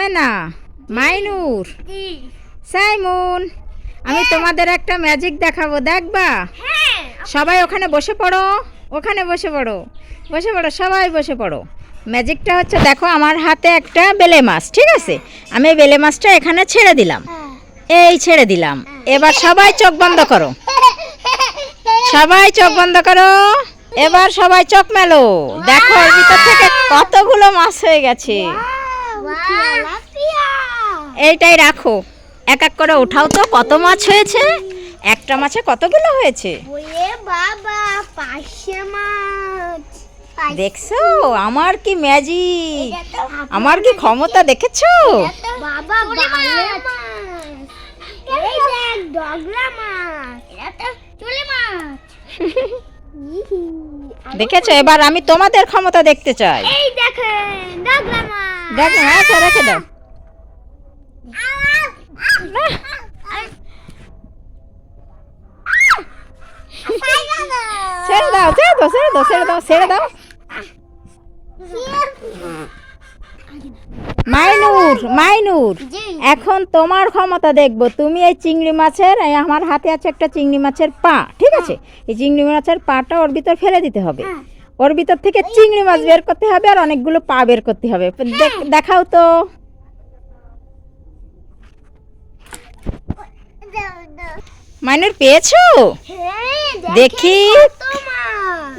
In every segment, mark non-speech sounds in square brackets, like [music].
আমেনা মাইনুর। সাইমুন আমি তোমাদের একটা ম্যাজিক দেখাবো দেখবা? সবাই ওখানে বসে পড়ো ওখানে বসে পড়ো বসে পড়ো সবাই বসে পড়ো। ম্যাজিকটা হচ্ছে দেখো আমার হাতে একটা বেলে মাছ ঠিক আছে? আমি বেলে মাছটা এখানে ছেড়ে দিলাম। এই ছেড়ে দিলাম। এবার সবাই চোখ বন্ধ করো। সবাই চোখ বন্ধ করো। এবার সবাই চোখ মেলো। দেখো এর ভিতর থেকে কতগুলো মাছ হয়ে গেছে। এইটাই রাখো। এক এক করে ওঠাও তো কত মাছ হয়েছে? একটা মাছে কতগুলো হয়েছে? বাবা পাশে মাছ। দেখছ? আমার কি ম্যাজিক আমার কি ক্ষমতা দেখেছ? বাবা বালে মাছ এই দেখ ডগরা মাছ। এটা চলে মাছ। দেখেছ? এবার আমি তোমাদের ক্ষমতা দেখতে চাই এই দেখেন ডগরা মাছ দেখো আচ্ছা রেখে দাও ছেড়ে দাও ছেড়ে দাও ছেড়ে দাও ছেড়ে দাও ছেড়ে দাও। মাইনুর মাইনুর, এখন তোমার ক্ষমতা দেখব। তুমি এই চিংড়ি মাছের আমার হাতে আছে একটা চিংড়ি মাছের পা, ঠিক আছে? এই চিংড়ি মাছের পাটা ওর ভিতর ফেলে দিতে হবে। ওর ভিতর থেকে চিংড়ি মাছ বের করতে হবে আর অনেকগুলো পা বের করতে হবে। দেখাও তো। মাইনুর, পেয়েছ? দেখি।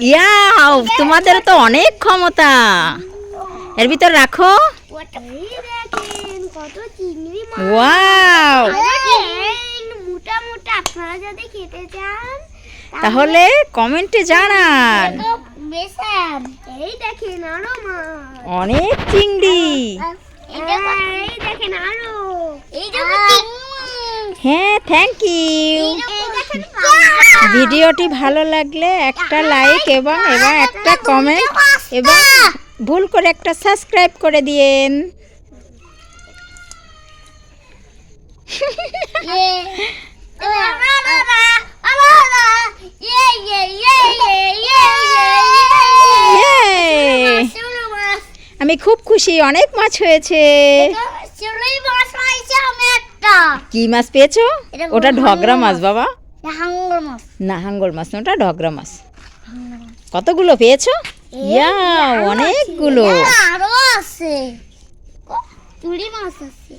ইয়াও তোমাদের তো অনেক ক্ষমতা। এর ভিতর রাখো। ওয়াও। মোটা মোটা আপনারা যদি খেতে চান তাহলে কমেন্টে জানান। এই দেখেন আরও মাছ অনেক চিংড়ি। এই দেখেন আরও। এই হ্যাঁ থ্যাংক ইউ ভিডিওটি ভালো লাগলে একটা লাইক এবং এবং একটা কমেন্ট এবং ভুল করে একটা সাবস্ক্রাইব করে দিয়েন। আমি খুব খুশি অনেক মাছ হয়েছে। কি মাছ পেয়েছ? ওটা ঢগরা মাছ। বাবা। না হাঙ্গর মাছ না ওটা ঢগরা মাছ। কতগুলো পেয়েছ? ইয়া অনেকগুলো। আরও আছে। চুড়ি মাছ আছে।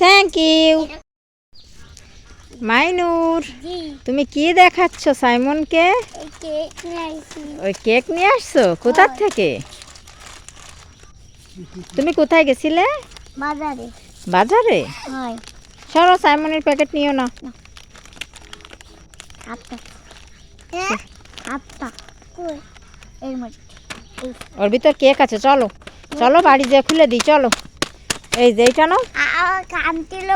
থ্যাংক ইউ মাইনুর তুমি কি দেখাচ্ছ সাইমনকে? ওই কেক নিয়ে আসছো? কোথার থেকে? তুমি কোথায় গেছিলে? বাজারে। বাজারে? হয়। সরো সাইমনের প্যাকেট নিও না। ওর ভিতর কেক আছে চলো। চলো বাড়ি যেয়ে খুলে দিই চলো। এই যে এইটা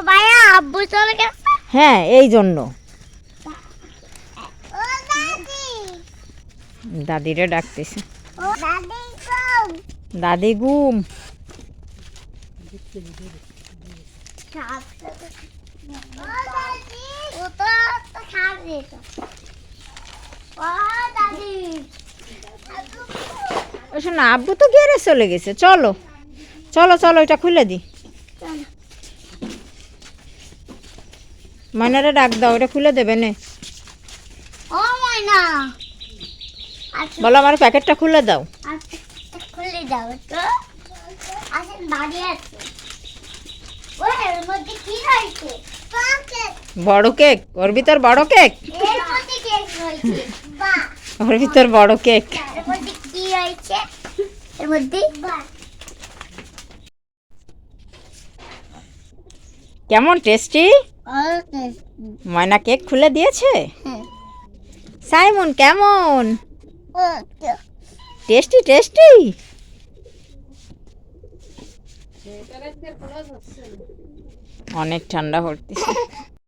ভাইয়া আব্বু চলে গেছে। হ্যাঁ এই জন্য। দাদিরে ডাকতেছে। দাদি গুম শোনো আব্বু তো গেরে চলে গেছে চলো। চলো চলো এটা খুলে চলো। মাইনারে ডাক দাও এটা খুলে দেবে নে। ও ময়না। আচ্ছা। বলো আমার প্যাকেটটা খুলে দাও। আচ্ছা খুলে দাও তো। আসেন বাড়ি আছে। বড় কেক? ওর ভিতর বড় কেক? ওর ভিতর বড় কেক। এর মধ্যে কি রয়েছে এর মধ্যে কেমন টেস্টি? ময়না কেক খুলে দিয়েছে? হ্যাঁ। সাইমন কেমন? Tasty tasty. অনেক ঠান্ডা পড়তেছে। [laughs]